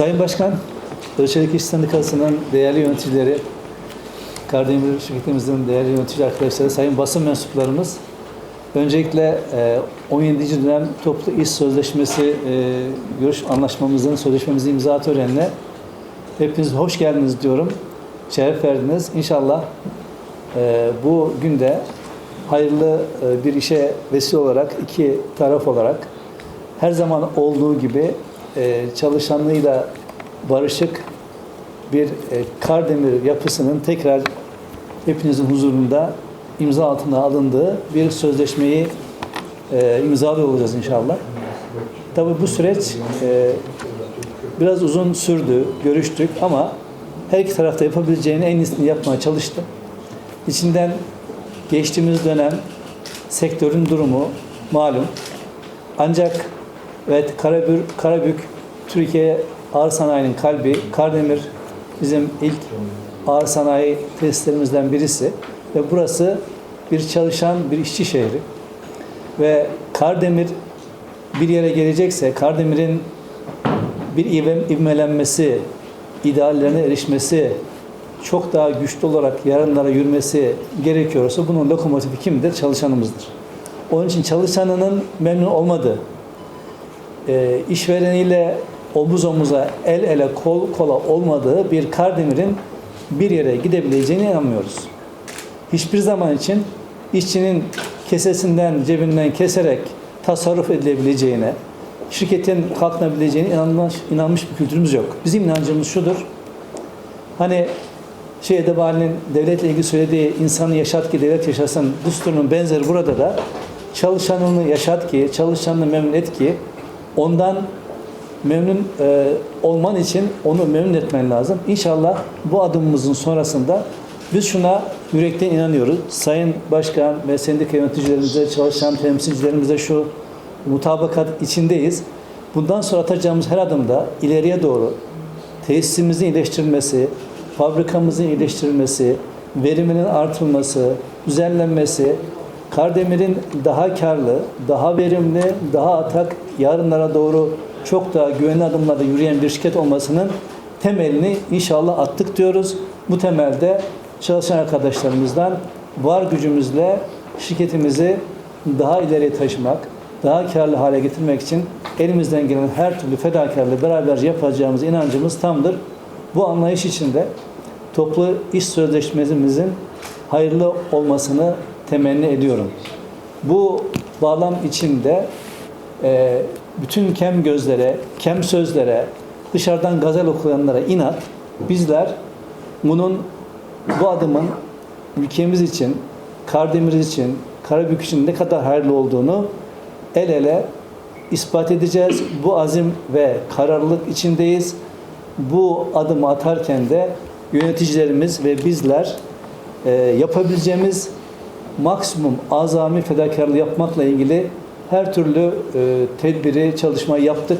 Sayın Başkan, Ölçelik İş Sendikası'nın değerli yöneticileri, Kardemir şirketimizin değerli yönetici arkadaşları, sayın basın mensuplarımız, öncelikle e, 17. dönem toplu iş sözleşmesi e, görüş anlaşmamızın, sözleşmemizin imza törenine hepiniz hoş geldiniz diyorum. Şeref verdiniz. İnşallah e, bu günde hayırlı e, bir işe vesile olarak, iki taraf olarak her zaman olduğu gibi e, çalışanlığıyla barışık bir e, Kardemir yapısının tekrar hepinizin huzurunda imza altına alındığı bir sözleşmeyi e, olacağız inşallah. Tabii bu süreç e, biraz uzun sürdü, görüştük ama her iki tarafta yapabileceğini en iyisini yapmaya çalıştı. İçinden geçtiğimiz dönem sektörün durumu malum. Ancak evet Karabük, Karabük Türkiye ağır sanayinin kalbi. Kardemir bizim ilk ağır sanayi tesislerimizden birisi ve burası bir çalışan bir işçi şehri. Ve Kardemir bir yere gelecekse Kardemir'in bir ivme- ivmelenmesi, ideallerine erişmesi, çok daha güçlü olarak yarınlara yürümesi gerekiyorsa bunun lokomotifi kimdir? Çalışanımızdır. Onun için çalışanının memnun olmadığı, e, işvereniyle omuz omuza, el ele, kol kola olmadığı bir Kardemir'in bir yere gidebileceğine inanmıyoruz. Hiçbir zaman için işçinin kesesinden, cebinden keserek tasarruf edilebileceğine, şirketin kalkınabileceğine inanmış, inanmış bir kültürümüz yok. Bizim inancımız şudur. Hani şey Edebali'nin devletle ilgili söylediği insanı yaşat ki devlet yaşasın düsturunun benzeri burada da çalışanını yaşat ki, çalışanını memnun et ki ondan memnun e, olman için onu memnun etmen lazım. İnşallah bu adımımızın sonrasında biz şuna yürekten inanıyoruz. Sayın Başkan ve sendika yöneticilerimize, çalışan temsilcilerimize şu mutabakat içindeyiz. Bundan sonra atacağımız her adımda ileriye doğru tesisimizin iyileştirilmesi, fabrikamızın iyileştirilmesi, veriminin artırılması, düzenlenmesi, Kardemir'in daha karlı, daha verimli, daha atak yarınlara doğru çok daha güvenli adımlarda yürüyen bir şirket olmasının temelini inşallah attık diyoruz. Bu temelde çalışan arkadaşlarımızdan var gücümüzle şirketimizi daha ileriye taşımak, daha karlı hale getirmek için elimizden gelen her türlü fedakarlığı beraberce yapacağımız inancımız tamdır. Bu anlayış içinde toplu iş sözleşmemizin hayırlı olmasını temenni ediyorum. Bu bağlam içinde e, bütün kem gözlere, kem sözlere, dışarıdan gazel okuyanlara inat, bizler bunun bu adımın ülkemiz için, Kardemir için, Karabük için ne kadar hayırlı olduğunu el ele ispat edeceğiz. Bu azim ve kararlılık içindeyiz. Bu adımı atarken de yöneticilerimiz ve bizler e, yapabileceğimiz maksimum azami fedakarlığı yapmakla ilgili her türlü e, tedbiri, çalışmayı yaptık.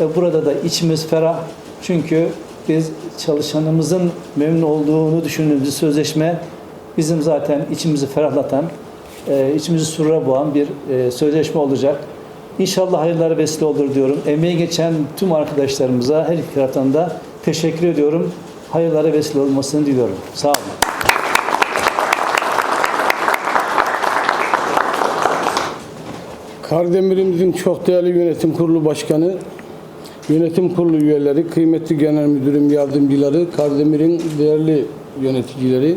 Ve burada da içimiz ferah. Çünkü biz çalışanımızın memnun olduğunu düşündüğümüz sözleşme bizim zaten içimizi ferahlatan, e, içimizi surura boğan bir e, sözleşme olacak. İnşallah hayırlara vesile olur diyorum. Emeği geçen tüm arkadaşlarımıza her iki taraftan da teşekkür ediyorum. Hayırlara vesile olmasını diliyorum. Sağ olun. Kardemir'imizin çok değerli yönetim kurulu başkanı, yönetim kurulu üyeleri, kıymetli genel müdürüm yardımcıları, Kardemir'in değerli yöneticileri,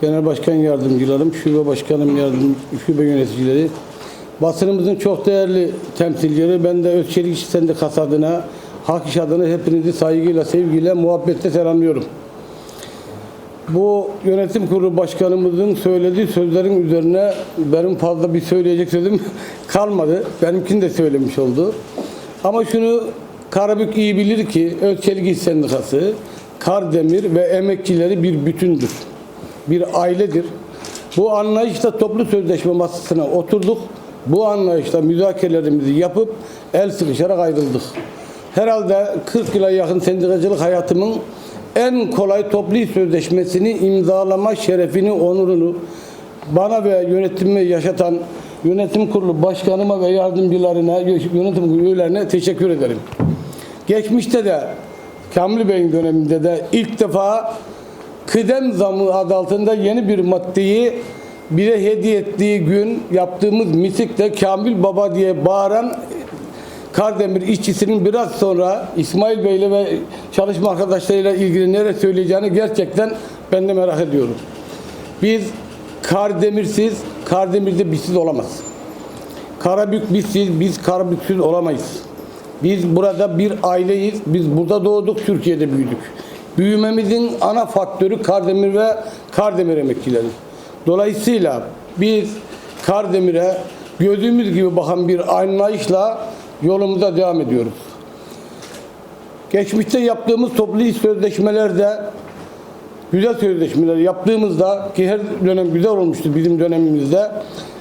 genel başkan yardımcılarım, şube başkanım yardım, şube yöneticileri, basınımızın çok değerli temsilcileri, ben de Özçelik İş Sendikası adına, Hak İş adına hepinizi saygıyla, sevgiyle, muhabbetle selamlıyorum. Bu yönetim kurulu başkanımızın söylediği sözlerin üzerine benim fazla bir söyleyecek sözüm kalmadı. Benimkini de söylemiş oldu. Ama şunu Karabük iyi bilir ki Özçelik İş Sendikası, Kardemir ve emekçileri bir bütündür. Bir ailedir. Bu anlayışla toplu sözleşme masasına oturduk. Bu anlayışla müzakerelerimizi yapıp el sıkışarak ayrıldık. Herhalde 40 yıla yakın sendikacılık hayatımın en kolay toplu sözleşmesini imzalama şerefini, onurunu bana ve yönetimime yaşatan yönetim kurulu başkanıma ve yardımcılarına, yönetim üyelerine teşekkür ederim. Geçmişte de Kamil Bey'in döneminde de ilk defa kıdem zamı adı altında yeni bir maddeyi bire hediye ettiği gün yaptığımız mitikte Kamil Baba diye bağıran Kardemir işçisinin biraz sonra İsmail Bey'le ve çalışma arkadaşlarıyla ilgili nereye söyleyeceğini gerçekten ben de merak ediyorum. Biz Kardemirsiz, Kardemir'de bizsiz olamaz. Karabük bizsiz, biz Karabüksüz olamayız. Biz burada bir aileyiz. Biz burada doğduk, Türkiye'de büyüdük. Büyümemizin ana faktörü Kardemir ve Kardemir emekçileri. Dolayısıyla biz Kardemir'e gözümüz gibi bakan bir anlayışla yolumuza devam ediyoruz. Geçmişte yaptığımız toplu iş sözleşmelerde güzel sözleşmeler yaptığımızda ki her dönem güzel olmuştu bizim dönemimizde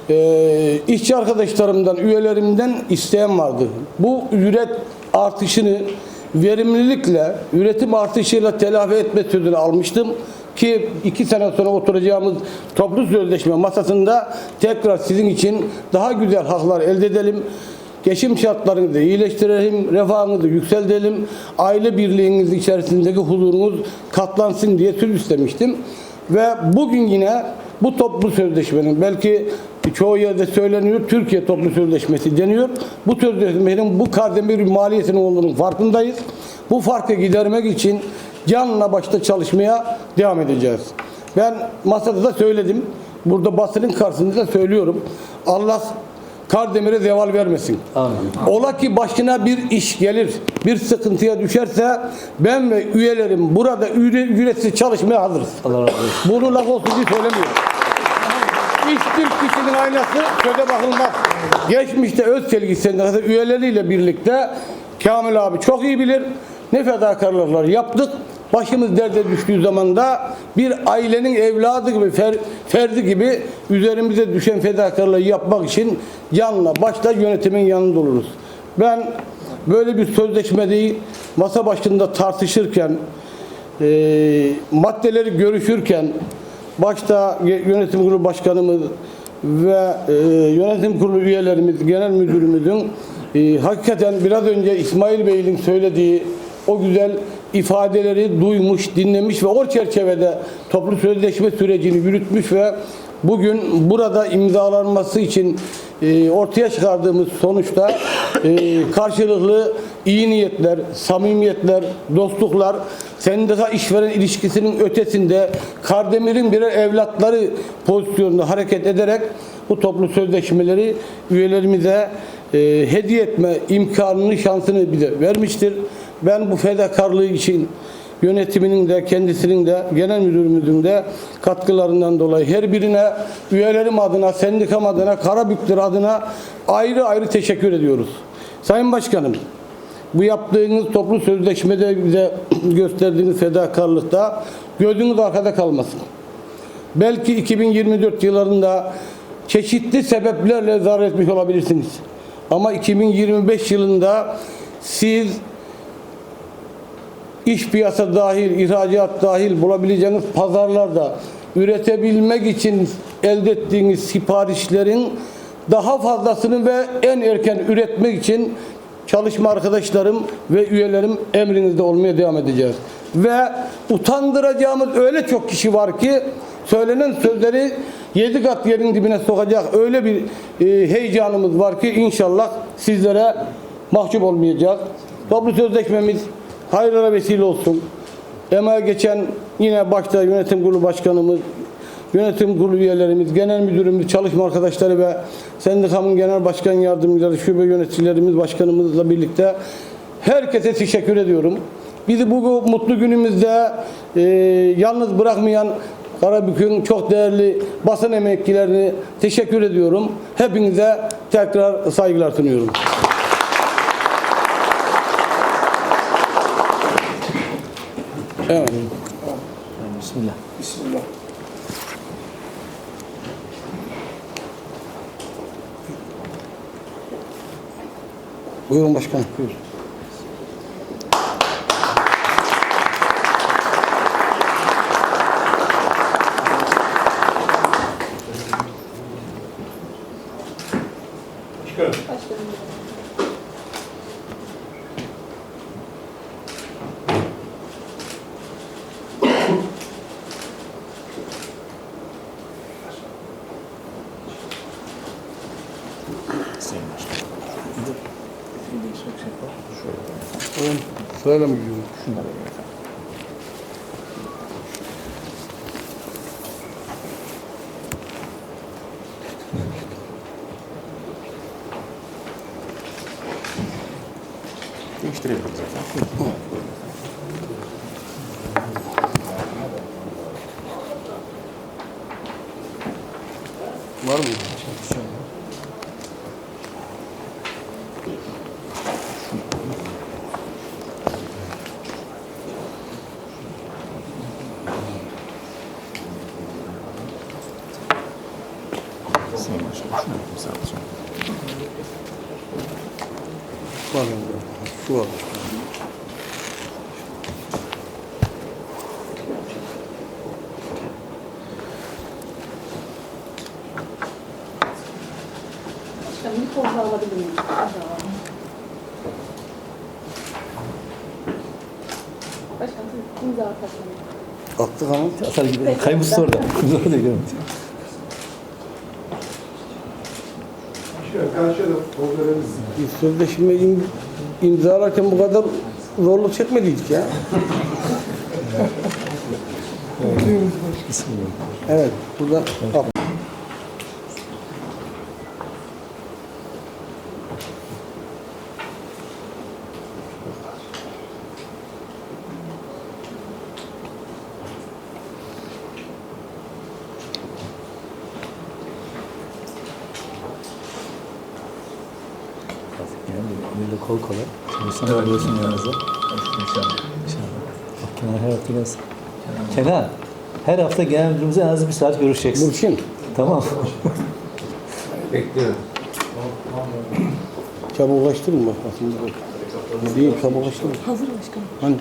e, işçi arkadaşlarımdan, üyelerimden isteyen vardı. Bu ücret artışını verimlilikle, üretim artışıyla telafi etme sözünü almıştım ki iki sene sonra oturacağımız toplu sözleşme masasında tekrar sizin için daha güzel haklar elde edelim. Geçim şartlarınızı iyileştirelim, refahınızı yükseltelim, aile birliğiniz içerisindeki huzurunuz katlansın diye söz istemiştim. Ve bugün yine bu toplu sözleşmenin belki çoğu yerde söyleniyor Türkiye toplu sözleşmesi deniyor. Bu sözleşmenin bu kademir maliyetinin olduğunun farkındayız. Bu farkı gidermek için canla başta çalışmaya devam edeceğiz. Ben masada da söyledim. Burada basının karşısında söylüyorum. Allah Kardemir'e zeval vermesin. Amin. Ola ki başına bir iş gelir, bir sıkıntıya düşerse ben ve üyelerim burada ücretsiz çalışmaya hazırız. Allah razı olsun. Bunu laf olsun diye söylemiyorum. Hiçbir kişinin aynası söze bakılmaz. Geçmişte Özçelik Sendikası üyeleriyle birlikte Kamil abi çok iyi bilir. Ne fedakarlıklar yaptık. Başımız derde düştüğü zaman da bir ailenin evladı gibi, fer, ferdi gibi üzerimize düşen fedakarlığı yapmak için yanla başta yönetimin yanında oluruz. Ben böyle bir sözleşmeyi masa başında tartışırken e, maddeleri görüşürken başta yönetim kurulu başkanımız ve e, yönetim kurulu üyelerimiz, genel müdürümüzün e, hakikaten biraz önce İsmail Bey'in söylediği o güzel ifadeleri duymuş, dinlemiş ve o çerçevede toplu sözleşme sürecini yürütmüş ve bugün burada imzalanması için e, ortaya çıkardığımız sonuçta e, karşılıklı iyi niyetler, samimiyetler, dostluklar, sendika işveren ilişkisinin ötesinde Kardemir'in birer evlatları pozisyonunda hareket ederek bu toplu sözleşmeleri üyelerimize e, hediye etme imkanını, şansını bize vermiştir. Ben bu fedakarlığı için yönetiminin de kendisinin de genel müdürümüzün de katkılarından dolayı her birine üyelerim adına, sendikam adına, Karabükler adına ayrı ayrı teşekkür ediyoruz. Sayın Başkanım, bu yaptığınız toplu sözleşmede bize gösterdiğiniz fedakarlıkta gözünüz arkada kalmasın. Belki 2024 yıllarında çeşitli sebeplerle zarar etmiş olabilirsiniz. Ama 2025 yılında siz iş piyasa dahil, ihracat dahil bulabileceğiniz pazarlarda üretebilmek için elde ettiğiniz siparişlerin daha fazlasını ve en erken üretmek için çalışma arkadaşlarım ve üyelerim emrinizde olmaya devam edeceğiz. Ve utandıracağımız öyle çok kişi var ki söylenen sözleri yedi kat yerin dibine sokacak öyle bir e, heyecanımız var ki inşallah sizlere mahcup olmayacak. Toplu sözleşmemiz hayırlara vesile olsun. Emeğe geçen yine başta yönetim kurulu başkanımız, yönetim kurulu üyelerimiz, genel müdürümüz, çalışma arkadaşları ve sendikamın genel başkan yardımcıları, şube yöneticilerimiz, başkanımızla birlikte herkese teşekkür ediyorum. Bizi bu mutlu günümüzde e, yalnız bırakmayan Karabük'ün çok değerli basın emekçilerini teşekkür ediyorum. Hepinize tekrar saygılar sunuyorum. Evet. Bismillah. Bismillah. Buyurun başkanım. Buyurun. Sırayla mı gidiyoruz? Değiştirebiliriz efendim. Var mı? Şunu imzalayacağım. Var mı? Şu var. Başkanım bir koltuğa alabilir miyim? Başkanım imza atarsanız. Attık ama. Atar gibi. Kaymışsa orada. Orada görüntü. Karşıya da poz verelim. Biz sözleşme im, imzalarken bu kadar zorluk çekmediydik ya. Evet, burada böyle kol kola. Çalışsan alıyorsun yanınıza. İnşallah. Bak Kenan her hafta gelsin. Kenan, her hafta genel müdürümüze en az bir saat görüşeceksin. Burçin, Tamam. Bekliyorum. çabuklaştırın bak aslında. Değil, çabuklaştırın. Hazır başkanım. Hani